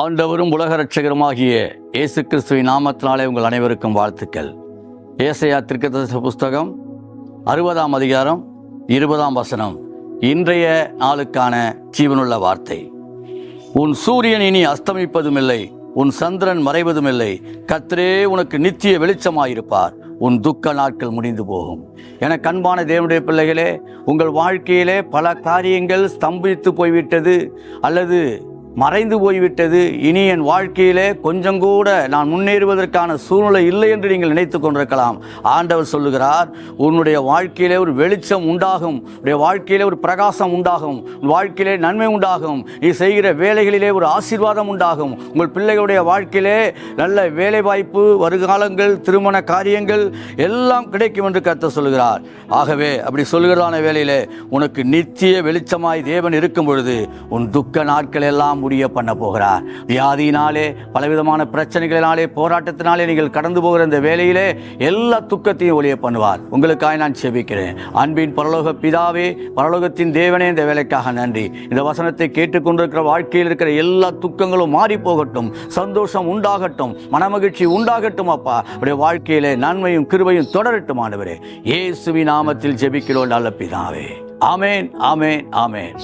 ஆண்டவரும் உலக ரட்சகருமாகிய இயேசு கிறிஸ்துவின் நாமத்தினாலே உங்கள் அனைவருக்கும் வாழ்த்துக்கள். ஏசையா திருக்கதரிசன புஸ்தகம் அறுபதாம் அதிகாரம் இருபதாம் வசனம். இன்றைய நாளுக்கான ஜீவனுள்ள வார்த்தை. உன் சூரியன் இனி அஸ்தமிப்பதுமில்லை உன் சந்திரன் மறைவதுமில்லை கத்திரே உனக்கு நித்திய வெளிச்சமாயிருப்பார் உன் துக்க நாட்கள் முடிந்து போகும். என கண்பான தேவனுடைய பிள்ளைகளே உங்கள் வாழ்க்கையிலே பல காரியங்கள் ஸ்தம்பித்து போய்விட்டது அல்லது மறைந்து போய்விட்டது. இனி என் வாழ்க்கையிலே கொஞ்சம் கூட நான் முன்னேறுவதற்கான சூழ்நிலை இல்லை என்று நீங்கள் நினைத்து கொண்டிருக்கலாம். ஆண்டவர் சொல்லுகிறார் உன்னுடைய வாழ்க்கையிலே ஒரு வெளிச்சம் உண்டாகும். உன்னுடைய வாழ்க்கையிலே ஒரு பிரகாசம் உண்டாகும். உன் வாழ்க்கையிலே நன்மை உண்டாகும். நீ செய்கிற வேலைகளிலே ஒரு ஆசீர்வாதம் உண்டாகும். உங்கள் பிள்ளைகளுடைய வாழ்க்கையிலே நல்ல வேலை வாய்ப்பு வருகாலங்கள் திருமண காரியங்கள் எல்லாம் கிடைக்கும் என்று கருத்த சொல்லுகிறார். ஆகவே அப்படி சொல்லுகிறதான வேலையிலே உனக்கு நித்திய வெளிச்சமாய் தேவன் இருக்கும் பொழுது உன் துக்க நாட்கள் எல்லாம் முடிய பண்ண போகிறார். வியாதியினாலே பலவிதமான பிரச்சனைகளினாலே போராட்டத்தினாலே நீங்கள் கடந்து போகிற இந்த வேலையிலே எல்லா துக்கத்தையும் ஒளிய பண்ணுவார். உங்களுக்காக நான் செபிக்கிறேன். அன்பின் பரலோக பிதாவே பரலோகத்தின் தேவனே இந்த வேலைக்காக நன்றி. இந்த வசனத்தை கேட்டுக்கொண்டிருக்கிற வாழ்க்கையில் இருக்கிற எல்லா துக்கங்களும் மாறி போகட்டும் சந்தோஷம் உண்டாகட்டும். மனமகிழ்ச்சி உண்டாகட்டும் அப்பா. அப்படியே வாழ்க்கையிலே நன்மையும் கிருபையும் தொடரட்டும் ஆண்டவரே. இயேசுவின் நாமத்தில் ஜெபிக்கிறோம் நல்ல பிதாவே. ஆமேன் ஆமேன் ஆமேன்.